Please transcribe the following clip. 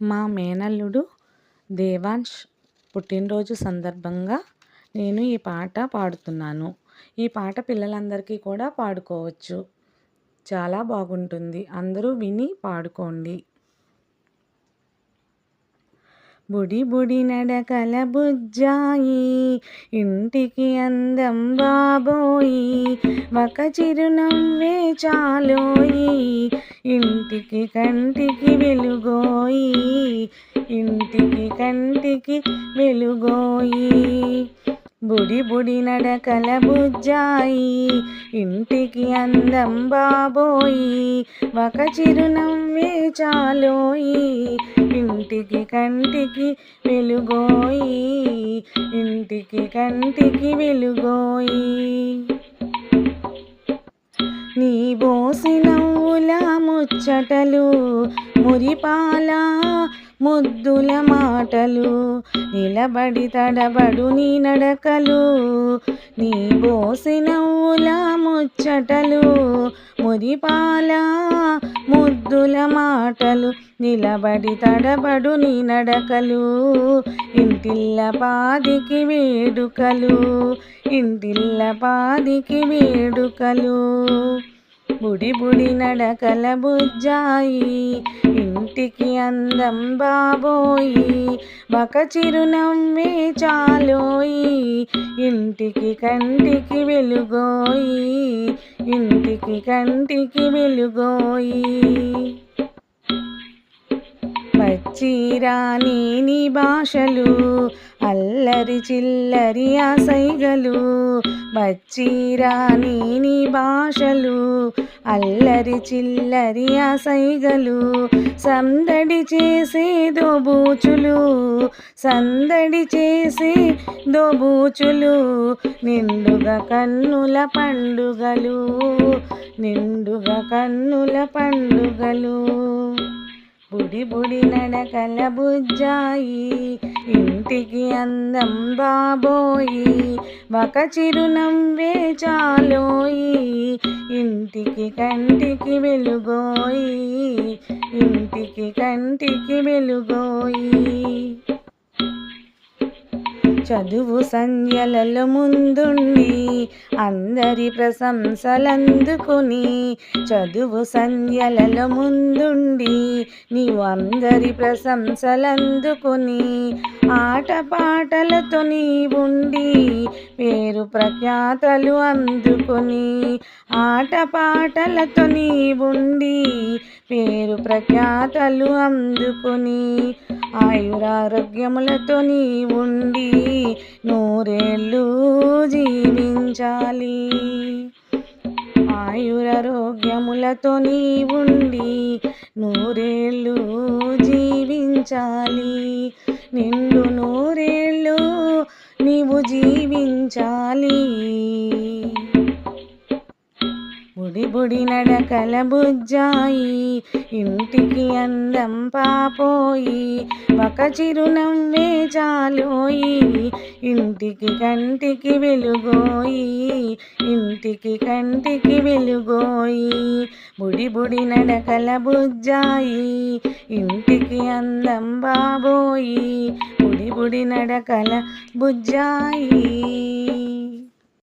మా మేనల్లుడు దేవాన్ష్ పుట్టినరోజు సందర్భంగా నేను ఈ పాట పాడుతున్నాను. ఈ పాట పిల్లలందరికీ కూడా పాడుకోవచ్చు. చాలా బాగుంటుంది. అందరూ విని పాడుకోండి. బుడి బుడి నడకల బుజ్జాయి ఇంటికి అందం బాబోయి ఒక చిరునవ్వే చాలోయి ఇంటికి కంటికి వెలుగోయి ఇంటికి కంటికి వెలుగోయి. బుడి బుడి నడకల బుజ్జాయి ఇంటికి అందం బాబోయి ఒక చిరునవ్వే చాలోయి ఇంటికి కంటికి వెలుగోయి ఇంటికి కంటికి వెలుగోయి. నీ బోసి నవ్వుల ముచ్చటలు మురిపాల ముద్దుల మాటలు నిలబడి తడబడు నీ నడకలు నీ బోసి నవ్వుల ముచ్చటలు. మురిపాల ముద్దుల మాటలు నిలబడి తడబడు నీ నడకలు. ఇంటిల్ల పాదికి వేడుకలు ఇంటిల్ల పాదికి వేడుకలు. బుడి బుడి నడకల బుజ్జాయి ఇంటికి అందం బాబోయి ఒక చిరునవ్వే చాలోయి ఇంటికి కంటికి వెలుగోయి ఇంటికి కంటికి వెలుగోయి. వచ్చిరాని నీ భాషలు అల్లరి చిల్లరి ఆసైగలు వచ్చిరాని నీ భాషలు అల్లరి చిల్లరి ఆసైగలు సందడి చేసే దోబూచులు సందడి చేసే దోబూచులు. నిండుగా కన్నుల పండుగలు నిండుగా కన్నుల పండుగలు. బుడి బుడి నడకల బుజ్జాయి ఇంటికి అందం బాబోయి ఒక చిరునవ్వే చాలోయి ఇంటికి కంటికి వెలుగోయి ఇంటికి కంటికి వెలుగోయి. చదువు సంధ్యలలో ముందుండి అందరి ప్రశంసలందుకుని. చదువు సంధ్యలలో ముందుండి నీవు అందరి ప్రశంసలందుకుని. ఆటపాటలతో నీవుండి పేరు ప్రఖ్యాతలు అందుకొని ఆటపాటలతో నీవుండి పేరు ప్రఖ్యాతలు అందుకొని ఆయురారోగ్యములతో నీవుండి నూరేళ్ళు జీవించాలి. ఆయురారోగ్యములతో నీవుండి నూరేళ్ళు జీవించాలి. నిండు నూరేళ్ళు నీవు జీవించాలి. బుడి బుడి నడకల బుజ్జాయి ఇంటికి అందం పాపోయి ఒక చిరునవ్వే చాలోయి. ఇంటికి కంటికి వెలుగోయి ఇంటికి కంటికి వెలుగోయి. బుడి బుడి నడకల బుజ్జాయి ఇంటికి అందం బాబోయి. బుడి బుడి నడకల బుజ్జాయి